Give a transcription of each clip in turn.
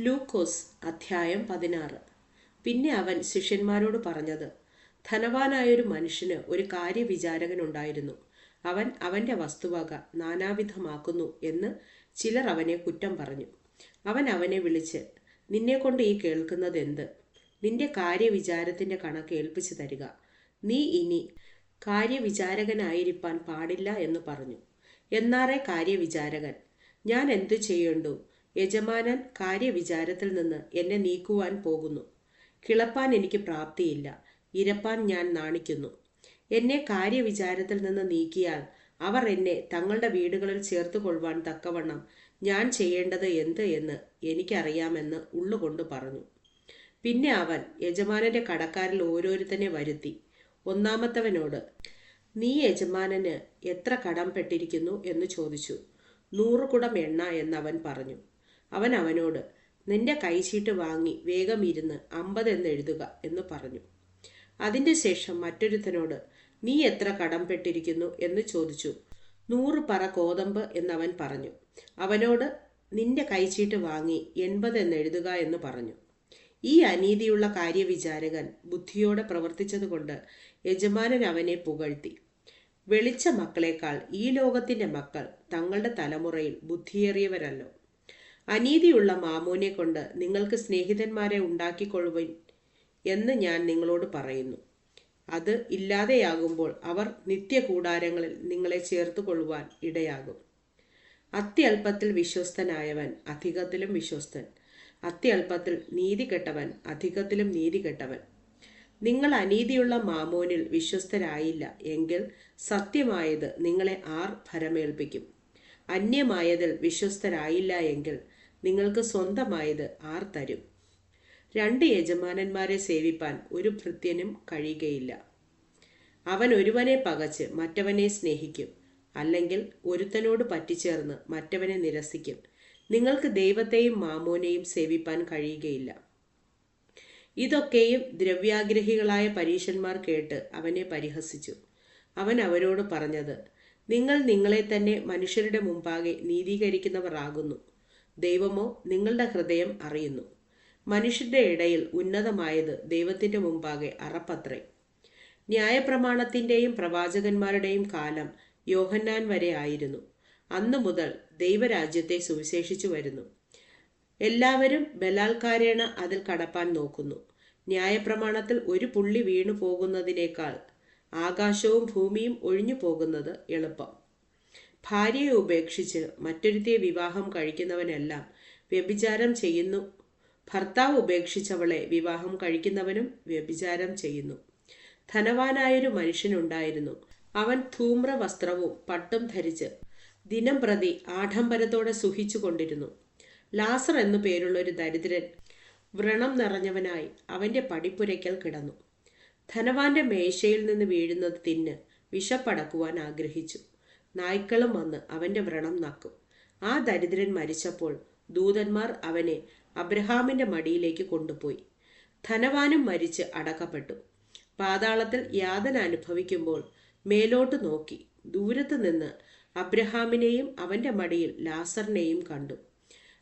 ലൂക്കോസ് അധ്യായം പതിനാറ്. പിന്നെ അവൻ ശിഷ്യന്മാരോട് പറഞ്ഞത് ധനവാനായൊരു മനുഷ്യന് ഒരു കാര്യവിചാരകനുണ്ടായിരുന്നു. അവൻ അവന്റെ വസ്തുവക നാനാവിധമാക്കുന്നു എന്ന് ചിലർ അവനെ കുറ്റം പറഞ്ഞു. അവൻ അവനെ വിളിച്ച് നിന്നെക്കൊണ്ട് ഈ കേൾക്കുന്നത് എന്ത് നിന്റെ കാര്യവിചാരത്തിന്റെ കണക്ക് ഏൽപ്പിച്ചു തരിക. നീ ഇനി കാര്യവിചാരകനായിരിക്കാൻ പാടില്ല എന്ന് പറഞ്ഞു. എന്നാറേ കാര്യവിചാരകൻ? ഞാൻ എന്തു ചെയ്യണ്ടു? യജമാനൻ കാര്യവിചാരത്തിൽ നിന്ന് എന്നെ നീക്കുവാൻ പോകുന്നു. കിളപ്പാൻ എനിക്ക് പ്രാപ്തിയില്ല. ഇരപ്പാൻ ഞാൻ നാണിക്കുന്നു. എന്നെ കാര്യവിചാരത്തിൽ നിന്ന് നീക്കിയാൽ അവർ എന്നെ തങ്ങളുടെ വീടുകളിൽ ചേർത്ത് കൊള്ളുവാൻ തക്കവണ്ണം ഞാൻ ചെയ്യേണ്ടത് എന്ത് എന്ന് എനിക്കറിയാമെന്ന് ഉള്ളുകൊണ്ട് പറഞ്ഞു. പിന്നെ അവൻ യജമാനന്റെ കടക്കാരിൽ ഓരോരുത്തനെ വരുത്തി. ഒന്നാമത്തവനോട് നീ യജമാനന് എത്ര കടം പെട്ടിരിക്കുന്നു? എന്ന് ചോദിച്ചു. നൂറ് കുടം എണ്ണ എന്നവൻ പറഞ്ഞു. അവൻ അവനോട് നിന്റെ കൈശീട്ട് വാങ്ങി വേഗം ഇരുന്ന് അമ്പത് എന്ന് എഴുതുക എന്ന് പറഞ്ഞു. അതിന്റെ ശേഷം മറ്റൊരുത്തനോട് നീ എത്ര കടം പെട്ടിരിക്കുന്നു? എന്ന് ചോദിച്ചു. നൂറ് പറ കോതമ്പ് എന്നവൻ പറഞ്ഞു. അവനോട് നിന്റെ കൈച്ചീട്ട് വാങ്ങി എൺപത് എന്ന് എഴുതുക എന്ന് പറഞ്ഞു. ഈ അനീതിയുള്ള കാര്യവിചാരകൻ ബുദ്ധിയോടെ പ്രവർത്തിച്ചതുകൊണ്ട് യജമാനൻ അവനെ പുകഴ്ത്തി. വെളിച്ച മക്കളേക്കാൾ ഈ ലോകത്തിന്റെ മക്കൾ തങ്ങളുടെ തലമുറയിൽ ബുദ്ധിയേറിയവരല്ലോ. അനീതിയുള്ള മാമൂനെ കൊണ്ട് നിങ്ങൾക്ക് സ്നേഹിതന്മാരെ ഉണ്ടാക്കിക്കൊള്ളുവിൻ എന്ന് ഞാൻ നിങ്ങളോട് പറയുന്നു. അത് ഇല്ലാതെയാകുമ്പോൾ അവർ നിത്യകൂടാരങ്ങളിൽ നിങ്ങളെ ചേർത്ത് കൊള്ളുവാൻ ഇടയാകും. അത്യല്പത്തിൽ വിശ്വസ്തനായവൻ അധികത്തിലും വിശ്വസ്തൻ. അത്യല്പത്തിൽ നീതി കെട്ടവൻ അധികത്തിലും നീതി കെട്ടവൻ നിങ്ങൾ അനീതിയുള്ള മാമോനിൽ വിശ്വസ്തരായില്ല എങ്കിൽ സത്യമായത് നിങ്ങളെ ആർ ഭരമേൽപ്പിക്കും. അന്യമായതിൽ വിശ്വസ്തരായില്ല എങ്കിൽ നിങ്ങൾക്ക് സ്വന്തമായത് ആർ തരും. രണ്ട് യജമാനന്മാരെ സേവിപ്പാൻ ഒരു ഭൃത്യനും കഴിയുകയില്ല. അവൻ ഒരുവനെ പകച്ച് മറ്റവനെ സ്നേഹിക്കും അല്ലെങ്കിൽ ഒരുത്തനോട് പറ്റിച്ചേർന്ന് മറ്റവനെ നിരസിക്കും. നിങ്ങൾക്ക് ദൈവത്തെയും മാമോനെയും സേവിപ്പാൻ കഴിയുകയില്ല. ഇതൊക്കെയും ദ്രവ്യാഗ്രഹികളായ പരീശന്മാർ കേട്ട് അവനെ പരിഹസിച്ചു. അവൻ അവരോട് പറഞ്ഞത് നിങ്ങൾ നിങ്ങളെ തന്നെ മനുഷ്യരുടെ മുമ്പാകെ നീതീകരിക്കുന്നവർ ആകുന്നു ദൈവമോ നിങ്ങളുടെ ഹൃദയം അറിയുന്നു. മനുഷ്യരുടെ ഇടയിൽ ഉന്നതമായത് ദൈവത്തിന്റെ മുമ്പാകെ അറപ്പത്രേ. ന്യായപ്രമാണത്തിന്റെയും പ്രവാചകന്മാരുടെയും കാലം യോഹന്നാൻ വരെ ആയിരുന്നു. അന്നു മുതൽ ദൈവരാജ്യത്തെ സുവിശേഷിച്ചു വരുന്നു. എല്ലാവരും ബലാൽക്കാരേണ അതിൽ കടപ്പാൻ നോക്കുന്നു. ന്യായപ്രമാണത്തിൽ ഒരു പുള്ളി വീണു പോകുന്നതിനേക്കാൾ ആകാശവും ഭൂമിയും ഒഴിഞ്ഞു പോകുന്നത് എളുപ്പം. ഭാര്യയെ ഉപേക്ഷിച്ച് മറ്റൊരുത്തിയെ വിവാഹം കഴിക്കുന്നവനെല്ലാം വ്യഭിചാരം ചെയ്യുന്നു. ഭർത്താവ് ഉപേക്ഷിച്ചവളെ വിവാഹം കഴിക്കുന്നവനും വ്യഭിചാരം ചെയ്യുന്നു. ധനവാനായൊരു മനുഷ്യനുണ്ടായിരുന്നു. അവൻ ധൂമ്ര വസ്ത്രവും പട്ടും ധരിച്ച് ദിനം പ്രതി ആഡംബരത്തോടെ സുഖിച്ചു കൊണ്ടിരുന്നു. ലാസർ എന്നു പേരുള്ള ഒരു ദരിദ്രൻ വ്രണം നിറഞ്ഞവനായി അവന്റെ പടിപ്പുരയ്ക്കൽ കിടന്നു. ധനവാന്റെ മേശയിൽ നിന്ന് വീഴുന്നത് തിന്ന് വിശപ്പടക്കുവാൻ ആഗ്രഹിച്ചു. നായ്ക്കളും വന്ന് അവന്റെ വ്രണം നക്കും. ആ ദരിദ്രൻ മരിച്ചപ്പോൾ ദൂതന്മാർ അവനെ അബ്രഹാമിന്റെ മടിയിലേക്ക് കൊണ്ടുപോയി. ധനവാനും മരിച്ച് അടക്കപ്പെട്ടു. പാതാളത്തിൽ യാതന അനുഭവിക്കുമ്പോൾ മേലോട്ട് നോക്കി ദൂരത്ത് നിന്ന് അബ്രഹാമിനെയും അവന്റെ മടിയിൽ ലാസറിനെയും കണ്ടു.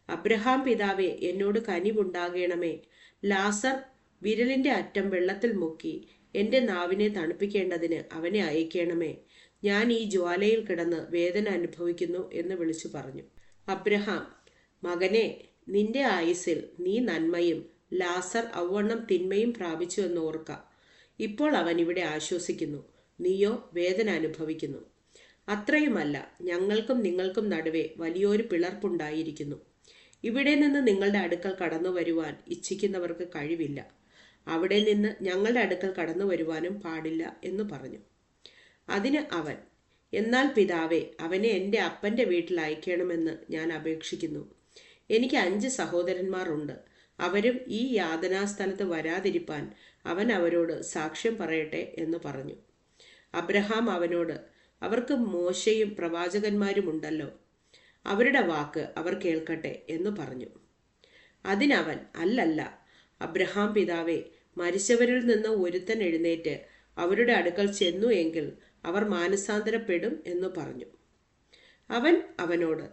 അബ്രഹാം പിതാവെ എന്നോട് കനിവുണ്ടാകണമേ. ലാസർ വിരലിന്റെ അറ്റം വെള്ളത്തിൽ മുക്കി എന്റെ നാവിനെ തണുപ്പിക്കേണ്ടതിന് അവനെ അയക്കണമേ. ഞാൻ ഈ ജ്വാലയിൽ കിടന്ന് വേദന അനുഭവിക്കുന്നു എന്ന് വിളിച്ചു പറഞ്ഞു. അബ്രഹാം മകനെ നിന്റെ ആയുസിൽ നീ നന്മയും ലാസർ ഔവണ്ണം തിന്മയും പ്രാപിച്ചു എന്ന് ഓർക്ക. ഇപ്പോൾ അവൻ ഇവിടെ ആശ്വസിക്കുന്നു. നീയോ വേദന അനുഭവിക്കുന്നു. അത്രയുമല്ല ഞങ്ങൾക്കും നിങ്ങൾക്കും നടുവേ വലിയൊരു പിളർപ്പുണ്ടായിരിക്കുന്നു. ഇവിടെ നിന്ന് നിങ്ങളുടെ അടുക്കൽ കടന്നു വരുവാൻ ഇച്ഛിക്കുന്നവർക്ക് കഴിവില്ല. അവിടെ നിന്ന് ഞങ്ങളുടെ അടുക്കൽ കടന്നു വരുവാനും പാടില്ല എന്ന് പറഞ്ഞു. അതിന് അവൻ എന്നാൽ പിതാവേ അവനെ എന്റെ അപ്പന്റെ വീട്ടിൽ അയക്കണമെന്ന് ഞാൻ അപേക്ഷിക്കുന്നു. എനിക്ക് അഞ്ച് സഹോദരന്മാരുണ്ട്. അവരും ഈ യാതനാസ്ഥലത്ത് വരാതിരിപ്പാൻ അവൻ അവരോട് സാക്ഷ്യം പറയട്ടെ എന്ന് പറഞ്ഞു. അബ്രഹാം അവനോട് അവർക്ക് മോശയും പ്രവാചകന്മാരും ഉണ്ടല്ലോ. അവരുടെ വാക്ക് അവർ കേൾക്കട്ടെ എന്ന് പറഞ്ഞു. അതിനവൻ അല്ലല്ല അബ്രഹാം പിതാവെ മരിച്ചവരിൽ നിന്ന് ഒരുത്തൻ എഴുന്നേറ്റ് അവരുടെ അടുക്കൽ ചെന്നു എങ്കിൽ അവർ മാനസാന്തരപ്പെടും എന്ന് പറഞ്ഞു. അവൻ അവനോട്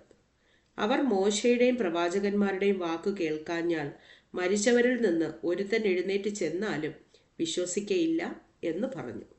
അവർ മോശയുടെയും പ്രവാചകന്മാരുടെയും വാക്കു കേൾക്കാഞ്ഞാൽ മരിച്ചവരിൽ നിന്ന് ഒരുത്തൻ എഴുന്നേറ്റ് ചെന്നാലും വിശ്വസിക്കയില്ല എന്ന് പറഞ്ഞു.